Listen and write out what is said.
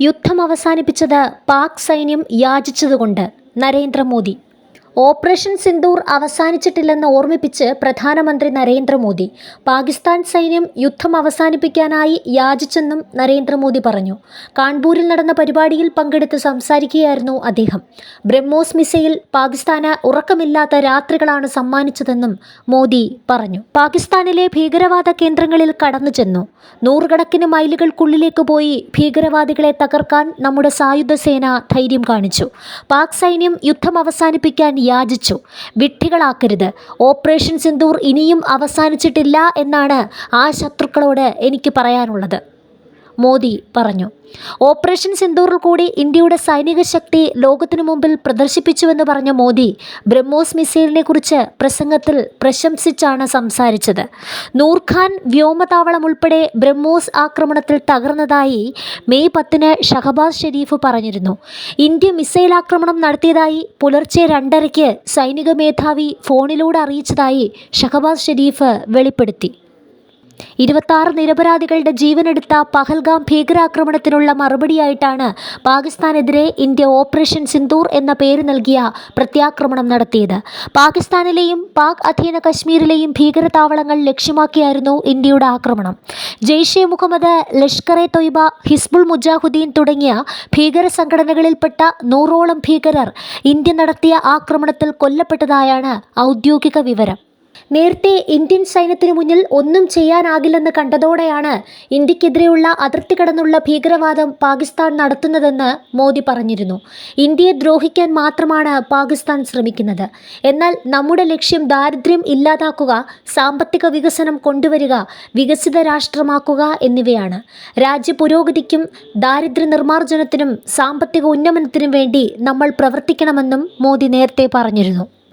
യുദ്ധം അവസാനിപ്പിച്ചത് പാക് സൈന്യം യാചിച്ചതുകൊണ്ട് നരേന്ദ്രമോദി. ഓപ്പറേഷൻ സിന്ദൂർ അവസാനിച്ചിട്ടില്ലെന്ന് ഓർമ്മിപ്പിച്ച് പ്രധാനമന്ത്രി നരേന്ദ്രമോദി. പാകിസ്ഥാൻ സൈന്യം യുദ്ധം അവസാനിപ്പിക്കാനായി യാചിച്ചെന്നും നരേന്ദ്രമോദി പറഞ്ഞു. കാൺപൂരിൽ നടന്ന പരിപാടിയിൽ പങ്കെടുത്ത് സംസാരിക്കുകയായിരുന്നു അദ്ദേഹം. ബ്രഹ്മോസ് മിസൈൽ പാകിസ്ഥാന് ഉറക്കമില്ലാത്ത രാത്രികളാണ് സമ്മാനിച്ചതെന്നും മോദി പറഞ്ഞു. പാകിസ്ഥാനിലെ ഭീകരവാദ കേന്ദ്രങ്ങളിൽ കടന്നു ചെന്നു. നൂറുകണക്കിന് മൈലുകൾക്കുള്ളിലേക്ക് പോയി ഭീകരവാദികളെ തകർക്കാൻ നമ്മുടെ സായുധ സേന ധൈര്യം കാണിച്ചു. പാക് സൈന്യം യുദ്ധം അവസാനിപ്പിക്കാൻ യാചിച്ചു വിട്ടികളാക്കരുത് ഓപ്പറേഷൻ സിന്ദൂർ ഇനിയും അവസാനിച്ചിട്ടില്ല എന്നാണ് ആ ശത്രുക്കളോട് എനിക്ക് പറയാനുള്ളത്. മോദി പറഞ്ഞു. ഓപ്പറേഷൻ സിന്ദൂറിൽ കൂടി ഇന്ത്യയുടെ സൈനിക ശക്തി ലോകത്തിനു മുമ്പിൽ പ്രദർശിപ്പിച്ചുവെന്ന് പറഞ്ഞ മോദി ബ്രഹ്മോസ് മിസൈലിനെ കുറിച്ച് പ്രസംഗത്തിൽ പ്രശംസിച്ചാണ് സംസാരിച്ചത്. നൂർഖാൻ വ്യോമതാവളം ഉൾപ്പെടെ ബ്രഹ്മോസ് ആക്രമണത്തിൽ തകർന്നതായി മെയ് പത്തിന് ഷഹബാസ് ഷെരീഫ് പറഞ്ഞിരുന്നു. ഇന്ത്യ മിസൈൽ ആക്രമണം നടത്തിയതായി പുലർച്ചെ രണ്ടരയ്ക്ക് സൈനിക മേധാവി ഫോണിലൂടെ അറിയിച്ചതായി ഷഹബാസ് ഷെരീഫ് വെളിപ്പെടുത്തി. ഇരുപത്താറ് നിരപരാധികളുടെ ജീവനെടുത്ത പഹൽഗാം ഭീകരാക്രമണത്തിനുള്ള മറുപടിയായിട്ടാണ് പാകിസ്ഥാനെതിരെ ഇന്ത്യ ഓപ്പറേഷൻ സിന്ദൂർ എന്ന പേര് നൽകിയ പ്രത്യാക്രമണം നടത്തിയത്. പാകിസ്ഥാനിലെയും പാക് അധീന കശ്മീരിലെയും ഭീകരതാവളങ്ങൾ ലക്ഷ്യമാക്കിയായിരുന്നു ഇന്ത്യയുടെ ആക്രമണം. ജെയ്ഷെ മുഹമ്മദ് ലഷ്കർ എ തൊയ്ബ ഹിസ്ബുൾ മുജാഹുദ്ദീൻ തുടങ്ങിയ ഭീകര സംഘടനകളിൽപ്പെട്ട നൂറോളം ഭീകരർ ഇന്ത്യ നടത്തിയ ആക്രമണത്തിൽ കൊല്ലപ്പെട്ടതായാണ് ഔദ്യോഗിക വിവരം. നേരത്തെ ഇന്ത്യൻ സൈന്യത്തിനു മുന്നിൽ ഒന്നും ചെയ്യാനാകില്ലെന്ന് കണ്ടതോടെയാണ് ഇന്ത്യക്കെതിരെയുള്ള അതിർത്തി കടന്നുള്ള ഭീകരവാദം പാകിസ്ഥാൻ നടത്തുന്നതെന്ന് മോദി പറഞ്ഞിരുന്നു. ഇന്ത്യയെ ദ്രോഹിക്കാൻ മാത്രമാണ് പാകിസ്ഥാൻ ശ്രമിക്കുന്നത്. എന്നാൽ നമ്മുടെ ലക്ഷ്യം ദാരിദ്ര്യം ഇല്ലാതാക്കുക സാമ്പത്തിക വികസനം കൊണ്ടുവരിക വികസിത രാഷ്ട്രമാക്കുക എന്നിവയാണ്. രാജ്യ പുരോഗതിക്കും ദാരിദ്ര്യ നിർമ്മാർജനത്തിനും സാമ്പത്തിക ഉന്നമനത്തിനും വേണ്ടി നമ്മൾ പ്രവർത്തിക്കണമെന്നും മോദി നേരത്തെ പറഞ്ഞിരുന്നു.